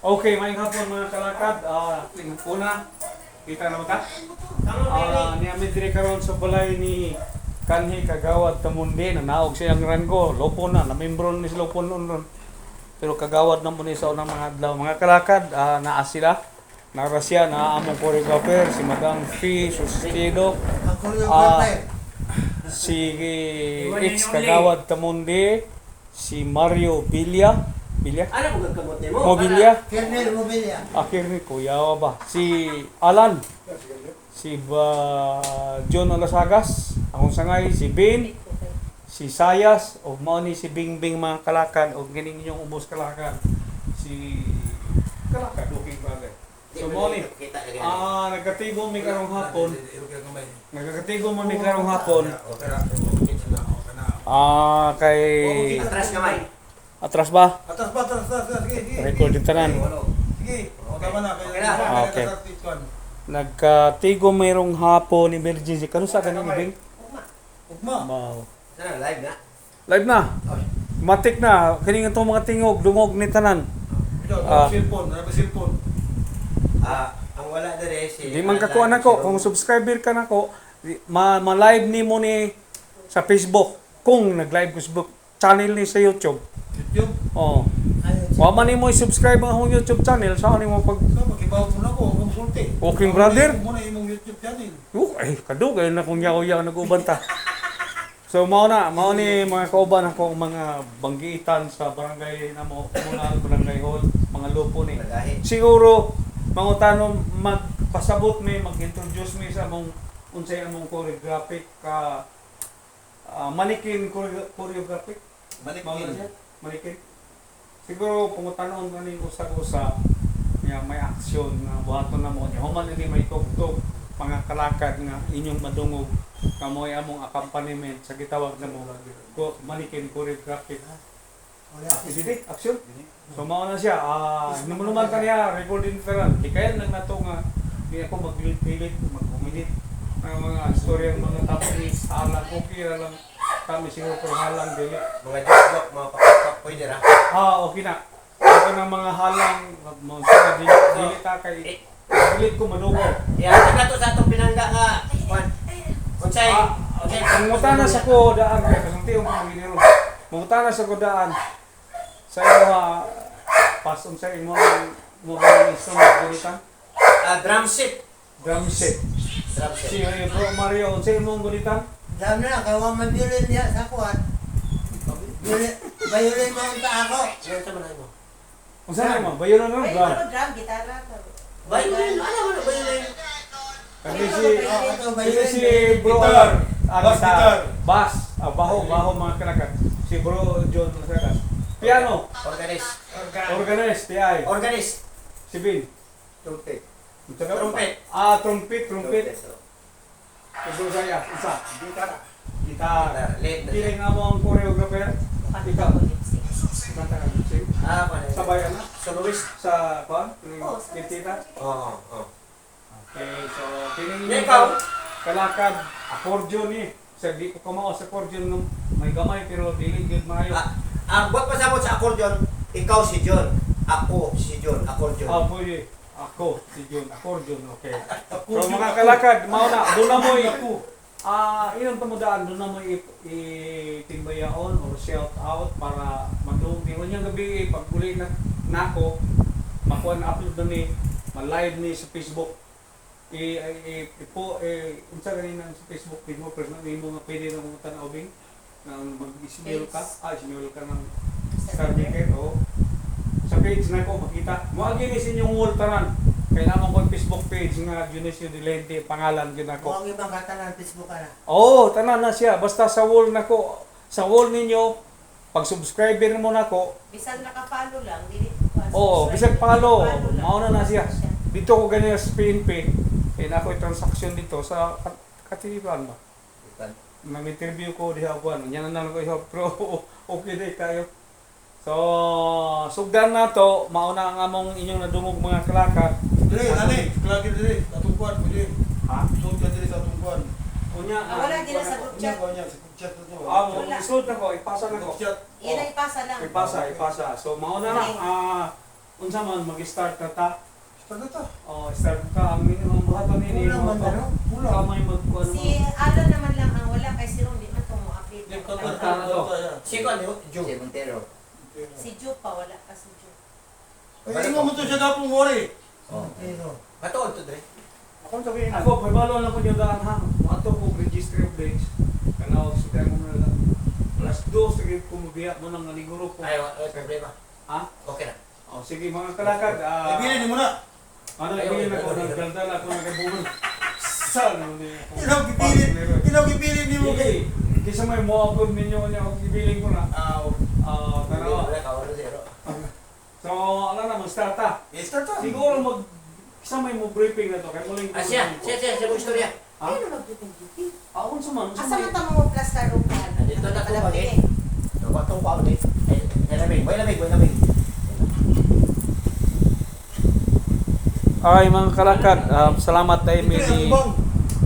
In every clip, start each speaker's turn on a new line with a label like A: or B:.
A: Okay, may hapon mga kalakad. Ah, una, kita na ta? Ah, ni amin dire karon sa balay ni kanhi kagawad tamundi na naog siyang rango, lopon na, namembro ni si lopon nun ron. Pero kagawad na mo ni sa unang mga adlaw. Mga kalakad, ah, naa sila. Nara siya, na among choreographer, si Madam Fee, Sustido,
B: Ang
A: Ah,
B: choreographer.
A: si ex kagawad tamundi, si Mario Villa, Villa?
C: Ano mo gagkamot ni mo?
A: Mobilia?
B: Kernel Mobilia.
A: Akhir ni Kuya ba? Si Alan. Si ba John Olasagas. Akong sangay si Ben. Si Sayas. O mao ni si Bingbing mga kalakan. O gining inyong ubos kalakan. Si kalakan. Looking bagay. So mao ni.
C: Kita na ganyan.
A: Ah, nagkatigo mi karong hapon. Nagkatigo mo mi karong hapon. Ah, kay
C: Atras kamay.
A: Atras ba?
B: Atas pa, atas, atas, atas. Sige, sige.
A: Record yung tanan.
B: Sige. O, tama na. Kaya-
C: Okay na.
A: Ah, okay.
B: kaya- kaya-
A: Nagkatigo mayroong hapon emergency. Kano sa kanin ibing?
B: Ugma.
A: Wow.
C: Sana live na.
A: Live na. Matik na. Kini nga mga tingog, dungog ni tanan.
B: Ito,
A: Ah.
B: cellphone. Ano ba cellphone?
C: Ah, ang wala dere si
A: Di man kakuha na ko. Kung subscriber ka na ko, di- ma, ma-live ni mo ni sa Facebook. Kung nag-live ko Facebook channel ni sa YouTube. Oh. Wa man nimo i-subscribe ang akong YouTube channel, sa nimo pag
B: So, mag-ibaw mo na ko. Kung sulti.
A: Okay, brother.
B: Muna imong YouTube channel.
A: Oh, ay, kadug ay na kung yaw-yaw nag-uban ta. So mao na, mao ni mga kauban ako mga banggitan sa barangay na mo, muna barangay hall, mga lupo ni. Siguro mangutano magpasabot mi, mag-introduce mi sa mong unsay among choreographic ka ah, manikin choreo- choreographic. Na siya, manikin. Siguro pangutanon ka ni usa-usa nga may aksyon nga buhaton na mo niya. Human ini may tugtog mga kalakad nga inyong madungog kamoy among accompaniment sa gitawag na mo ko manikin choreographic
B: Wala.
A: Sige, action. So mao na siya. Ah, naman ka niya recording feral. Di kaya lang nato nga di ako magpilit-pilit, mag-umilit ng mga istorya ng mga tao ni okay ra lang kami siguro halang dili.
C: Mga joke mga pwede ra.
A: Ah, okay na. Ito ng mga halang mga sa dili dili ta kay pilit ko madugo.
C: Yan na to sa atong pinangga nga. Kwan. Unsay?
A: Ah,
C: Unsay?
A: Manguta na sa ko daan kay kasunti yung mga giniro. Manguta na sa ko daan sa imo ha pason sa imo mo ba instrument gunitan?
C: Ah, drum set.
A: Drum set.
C: Drum
A: Si
C: set.
A: eh, Bro Mario, unsa imong gunitan?
B: Dami na, kaya wa man violin niya sa kuwan. Violin, violin mo ang ako.
C: Ano sa man mo?
A: Unsa na mo? Bayo na
D: Ay,
A: drum.
D: ano, drum, gitara.
C: Violin, alam mo na violin.
A: Kani si
B: Oh, ito, violin.
A: si Bro
B: Guitar.
A: ah,
B: Bass
A: guitar.
B: guitar.
A: Bass, ah, baho, baho mga kanakat. Si Bro John Lasagas. Piano,
C: Organist.
A: organist, TI.
C: Organist.
A: Si Bin.
C: Trumpet. Trumpet.
A: Ah, trumpet, trumpet. Ito saya, isa.
C: Gitara.
A: Gitar.
C: Lead na siya.
A: Kini nga mo ang choreographer. Ikaw.
D: lipstick.
A: Ka sing.
C: Ah, kwan.
A: Sabay na
C: Soloist.
A: sa kuan,
D: Oo, sa-
A: kitita.
C: Oo, oo.
A: Okay, so
C: Yeah, ikaw.
A: kalakad accordion ni. Sa di ko kumao sa accordion nung may gamay pero dili gyud maayo.
C: Ah, ang buat pasabot sa accordion, ikaw si John. Ako si John, accordion.
A: Ah, pwede. Ako, si Jun, accordion, okay. So mga kalakad, mao na, doon na mo i- Ah, ilang tamudaan, doon na mo itimbayaon or shout out para madumi. Unyang gabi, pag uli na nako, makuha na upload na ni, ma-live ni sa Facebook. I, i, i, ipo, eh, unsa ganina sa Facebook page mo, pero na mo nga pwede na mga tanawing, na mag-ismail ka, ah, ismail ka ng ticket, o sa page na ko makita. Mo agi ni sa inyong wall tanan. Kaya naman ko Facebook page nga Dionisio de Lente pangalan gyud
B: Kung
A: ako.
B: ang ibang kata ng Facebook ka na.
A: Oo, tanan na siya. Basta sa wall na ko, sa wall ninyo, pag subscriber mo na ko,
D: Bisan nakapalo lang, dili.
A: oo, bisag follow,
D: lang.
A: mao na na siya. Dito ko ganyan sa PNP, kaya na ako transaction dito sa kat- katiban ba. Nag-interview ko diha ko ano, yan na lang ko isa, pero okay day kayo. So, sugdan na to, mauna ang among inyong nadungog mga kalakad.
B: Dire, nani, klagi dire, atong kuwan, pwede.
A: Ha?
B: Suot ka dire sa atong kuwan.
A: Unya,
D: Ah, wala, di na sa group chat.
B: ko niya, sa group chat to.
A: Ah, mo isuot na ko, ipasa na ko.
B: Chat.
D: Yan ay ipasa lang.
A: Ipasa, ipasa. So, mauna na, ah, unsa man mag-start ka ta
B: Ano to?
A: o start ka ang minimum buhaton
B: man, ano? Kulang.
A: kamay mag ano
D: Si Alan naman lang ang wala kay si Ron di man tumo apil.
C: Sino ano? Ju.
E: Si Montero.
D: Si Ju pa wala pa si Ju.
F: Ay, mo mo to siya gapong ori.
B: Pero,
C: Matuod to dre.
F: Ako sabihin
A: ako may balo lang ko yung daan ha ato ko registry of days kanaw sa tayo mo na lang plus dos sige kumubiyak mo nang naniguro ko
C: Ay, wala problema.
A: ha
C: Okay na.
A: o sige mga kalakad ah
F: Ibili mo na.
A: ano ibigay na ko nagdaldal ako nagabuhon sa ano ni
F: Ilaw gipili. Ilaw gipili ni mo kay.
A: Kisa may mo ako ninyo niya ako gibiling ko na.
F: Ah,
A: tanawa.
C: Wala ka, wala zero.
A: So, ano na, mag-start ta.
F: start ta.
A: Siguro mag, kisa may mo briefing na to. Kaya muling
C: Ah, siya, siya, siya, siya mo istorya.
D: Na mag-duty duty.
A: Ah, unsa man,
D: Asa
A: man
D: ta mo plaster ro kan?
C: Dito na ko mag eh. Batong pa ulit. Ay, ay lamig, may lamig, may lamig.
A: Ay, mga kalakad, ah, salamat tayo mi ni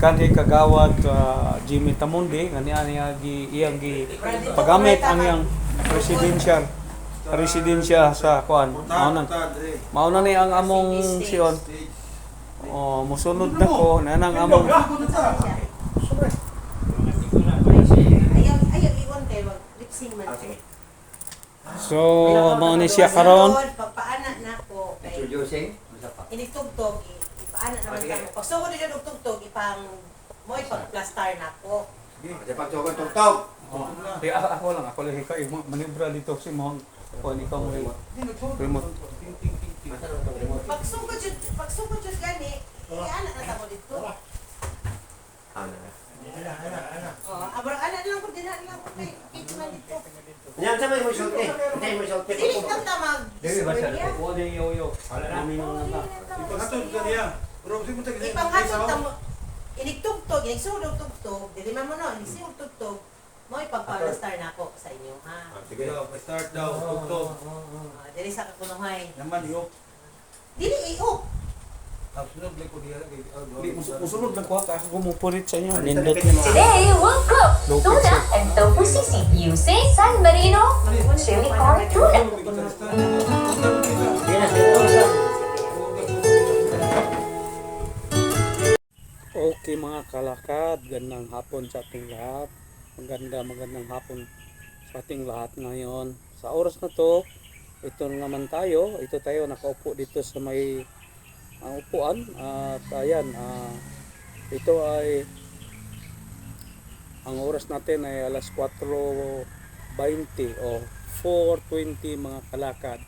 A: kanhi kagawad ah, Jimmy Tamundi ngani ani gi iyang gi pagamit ang iyang residential residensya sa kuan. Mao Mao na ni ang among siyon. Oh, musunod na ko na nang among.
C: Okay.
A: So, mao ni siya karon.
D: Papaana na ko kay
E: Introducing.
D: Inigtugtog ipaana naman
C: Okay.
D: Pag sugod nila og tugtog ipang mo ipag-plaster na ko.
E: Masa pa tugtog tugtog.
A: Oh, di ako, ako lang, ako lang ikaw, mo manibra dito si mo. O, ikaw mo remote.
C: Remote.
D: Pag sugod jud pag sugod jud gani, iana na ta ko dito.
C: Ah, na.
B: ana, ana, ana.
D: Oh, abro ana lang ko dinha lang ko kay kids man dito.
C: Yan, sa may mo sulti. Hindi mo sulti.
D: Dili tam ta mag.
E: Dili ba siya?
A: O, di yo yo.
C: Wala na.
F: Ipanghatod ka niya. Pero kasi mo tayo
D: Ipanghatod ta mo. Inigtugtog, inisugod og tugtog, dili man mo no, inisugod tugtog. Mo ipagpa-plaster na ako sa inyo ha.
F: Sige daw, start daw. Tugtog.
D: Ah, dili sa kakunuhay.
F: Naman iyo.
D: Dili.
F: Tapos sunod lang ko diya.
A: Di, mus- musunod na ko, kasi kumupurit sa inyo.
C: Nindot.
G: Today, one cup tuna and tofu sisig using San Marino chili corn tuna.
A: Okay mga kalakad, gandang hapon sa ating lahat. Maganda, magandang hapon sa ating lahat ngayon. Sa oras na to, ito na naman tayo. Ito tayo nakaupo dito sa may ah, upuan. At ayan, ah, ito ay ang oras natin ay alas 4.20 o 4.20 mga kalakad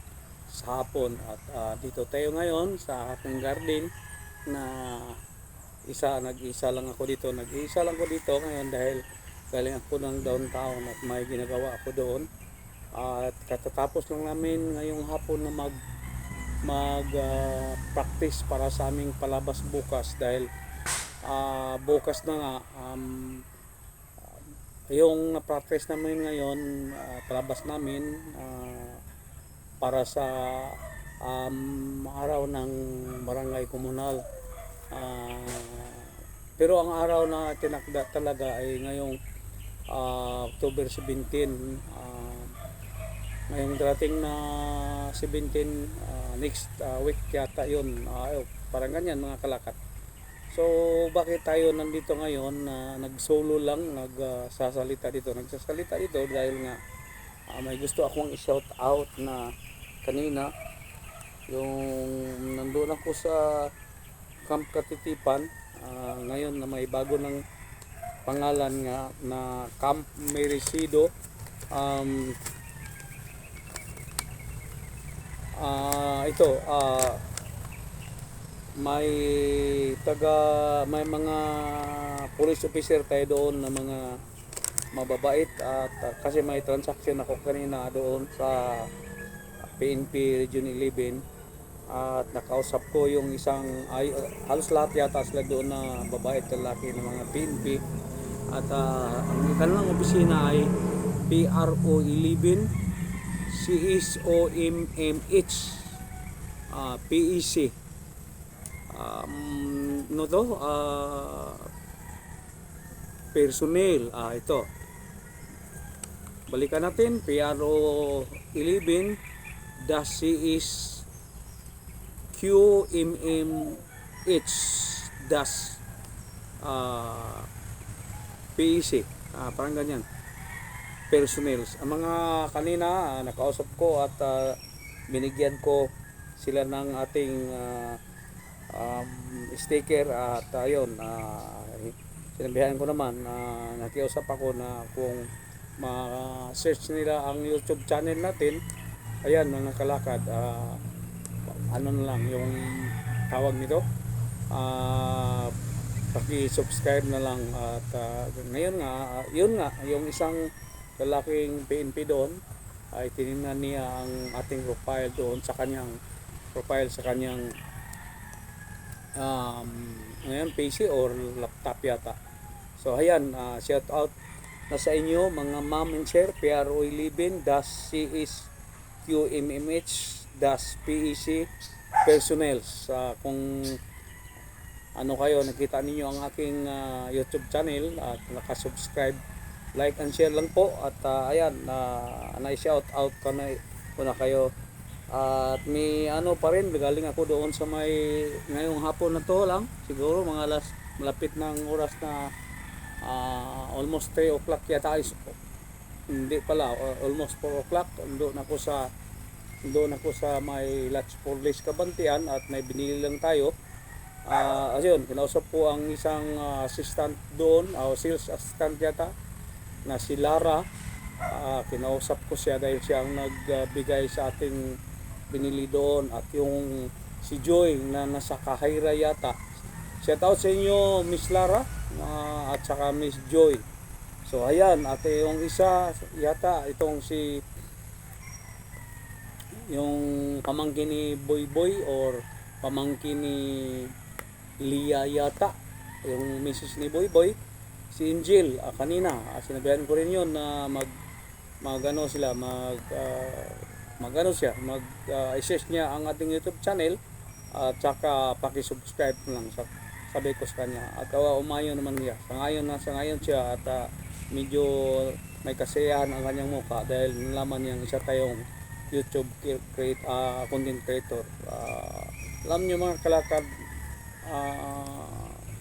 A: sa hapon. At ah, dito tayo ngayon sa aking garden na isa nag-isa lang ako dito nag-isa lang ako dito ngayon dahil galing ako ng downtown at may ginagawa ako doon. At katatapos lang namin ngayong hapon na mag mag ah, practice para sa aming palabas bukas dahil ah, bukas na nga um, yung na-practice namin ngayon ah, palabas namin ah, para sa um, araw ng barangay komunal. Ah, pero ang araw na tinakda talaga ay ngayong ah, October 17. ah, ngayong darating na 17 ah, next ah, week yata yun. Ayun, parang ganyan mga kalakat. So bakit tayo nandito ngayon na nag-solo lang, nagsasalita dito. Nagsasalita dito dahil nga ah, may gusto akong i-shout out na kanina yung nandun ako sa Camp Katitipan ah, ngayon na may bago ng pangalan nga na Camp Merecido. Um, ah, ito ah, may taga may mga police officer tayo doon na mga mababait at ah, kasi may transaction ako kanina doon sa PNP Region 11 at nakausap ko yung isang ay, halos lahat yata sila doon na babae at lalaki ng mga PNP at ah, ang kanilang opisina ay PRO 11 CSOMMH ah, PEC um, no to? Ah, personnel. Ah, ito. Balikan natin. PRO 11 dash CS QMMH dash ah, PEC. Ah, parang ganyan. Personnels. Ang mga kanina ah, nakausap ko at ah, binigyan ko sila ng ating ah, um, sticker at ayun uh, sinabihan ko naman na nakiusap ako na kung ma-search nila ang YouTube channel natin ayan mga kalakad ah, ano na lang yung tawag nito ah paki-subscribe na lang at ah, ngayon nga ah, yun nga yung isang lalaking PNP doon ay tinignan niya ang ating profile doon sa kanyang profile sa kanyang um, ngayon PC or laptop yata. So ayan, uh, shout out na sa inyo mga ma'am and sir, PRO11 dash CS QMMH dash PEC personnel sa kung ano kayo nakita ninyo ang aking ah, YouTube channel at naka-subscribe like and share lang po at ah, ayan na na-shout out ko na ko na kayo at may ano pa rin, galing ako doon sa may ngayong hapon na to lang. Siguro mga alas malapit ng oras na ah, almost 3 o'clock yata is hindi pala, uh, almost 4 o'clock. Doon ako sa doon ako sa may Lats Porlis Kabantian at may binili lang tayo. Ah, ayun, kinausap po ang isang ah, assistant doon, o sales assistant yata na si Lara. Ah, kinausap ko siya dahil siya ang nagbigay sa ating binili doon at yung si Joy na nasa Kahira yata. Shout out sa inyo Miss Lara ah, at saka Miss Joy. So ayan, at yung isa yata itong si yung pamangkin ni Boy Boy or pamangkin ni Lia yata yung misis ni Boy Boy. Si Angel ah, kanina ah, sinabihan ko rin yun na mag mag ano sila mag ah, mag ano siya mag uh, assess niya ang ating YouTube channel at saka paki-subscribe lang sa sabi ko sa kanya. At uh, umayon naman niya. Sa ngayon na sa ngayon siya at ah, medyo may kasiyahan ang kanyang mukha dahil nalaman niyang isa tayong YouTube create ah, content creator. Ah, alam niyo mga kalakad ah,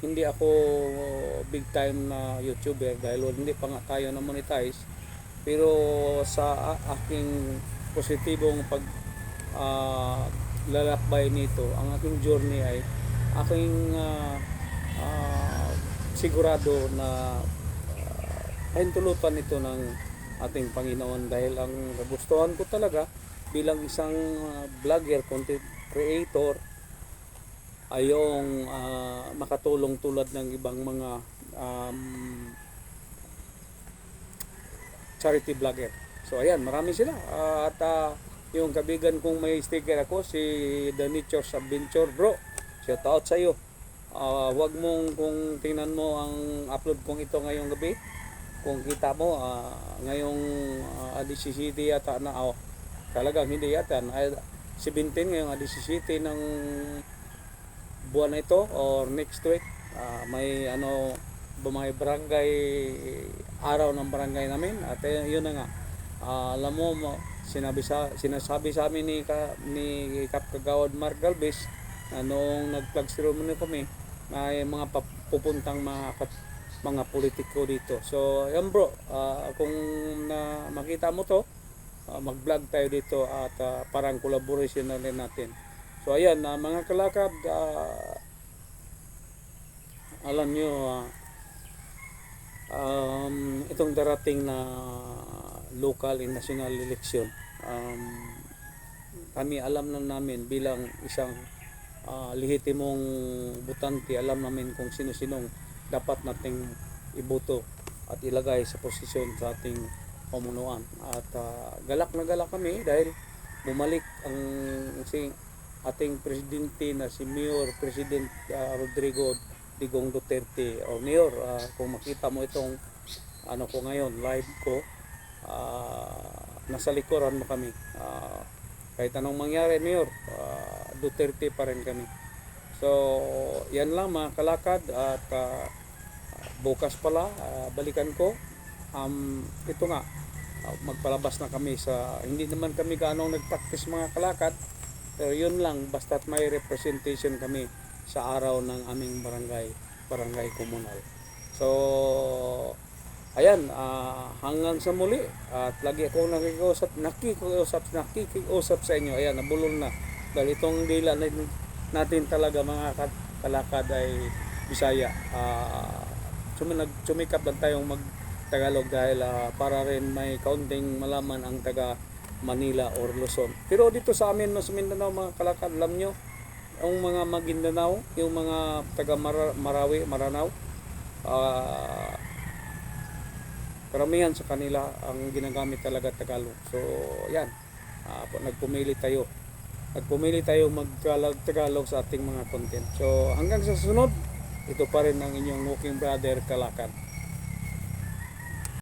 A: hindi ako big time na YouTuber dahil hindi pa nga tayo na monetize pero sa aking positibong pag ah, lalakbay nito ang aking journey ay aking ah, ah, sigurado na uh, pahintulutan ito ng ating Panginoon dahil ang kagustuhan ko talaga bilang isang ah, vlogger, content creator ay yung ah, makatulong tulad ng ibang mga um, charity vlogger. So ayan, marami sila. Ah, at ah, yung kabigan kong may sticker ako, si The Nature's Adventure Bro. Shout out sa iyo. Ah, wag mong kung tingnan mo ang upload kong ito ngayong gabi, kung kita mo ah, ngayong uh, Adici City yata na oh, talagang hindi yata ay 17 ngayong Adici City ng buwan na ito or next week ah, may ano may barangay araw ng barangay namin at eh, yun na nga Ah, alam mo sinabi sa sinasabi sa amin ni ka, ni Kap Kagawad Mark Galvez na noong nag-flag ceremony kami may mga pupuntang mga mga politiko dito. So, yan bro, ah, kung na makita mo to, ah, mag-vlog tayo dito at ah, parang collaboration na rin natin. So, ayan, na mga kalakad, ah, alam nyo, ah, um, itong darating na local and national election, um, kami alam na namin bilang isang ah, lehitimong butante, alam namin kung sino-sinong dapat nating iboto at ilagay sa posisyon sa ating pamunuan. At ah, galak na galak kami dahil bumalik ang si ating presidente na si Mayor President ah, Rodrigo Digong Duterte. O Mayor ah, kung makita mo itong ano ko ngayon live ko ah, nasa likuran mo kami. Ah, kahit anong mangyari Mayor ah, Duterte pa rin kami. So yan lang mga kalakad at ah, bukas pala ah, balikan ko. Um, ito nga ah, magpalabas na kami sa hindi naman kami gaano nagpractice mga kalakad Pero yun lang, basta't may representation kami sa araw ng aming barangay, barangay komunal. So, ayan, ah, hanggang sa muli. At lagi akong nakikiusap, nakikiusap, nakikiusap sa inyo. Ayan, nabulol na. Dahil itong dila natin, talaga mga kalakad ay Bisaya. Ah, sumi, nag, sumikap lang tayong mag Tagalog dahil ah, para rin may kaunting malaman ang taga Manila or Luzon. Pero dito sa amin no, sa Mindanao mga kalakad, alam nyo, yung mga Maguindanao, yung mga taga Mara- Marawi, Maranao, ah, karamihan sa kanila ang ginagamit talaga Tagalog. So, yan. Po- nagpumili tayo. Nagpumili tayo mag-Tagalog sa ating mga content. So, hanggang sa sunod, ito pa rin ang inyong walking brother Kalakad.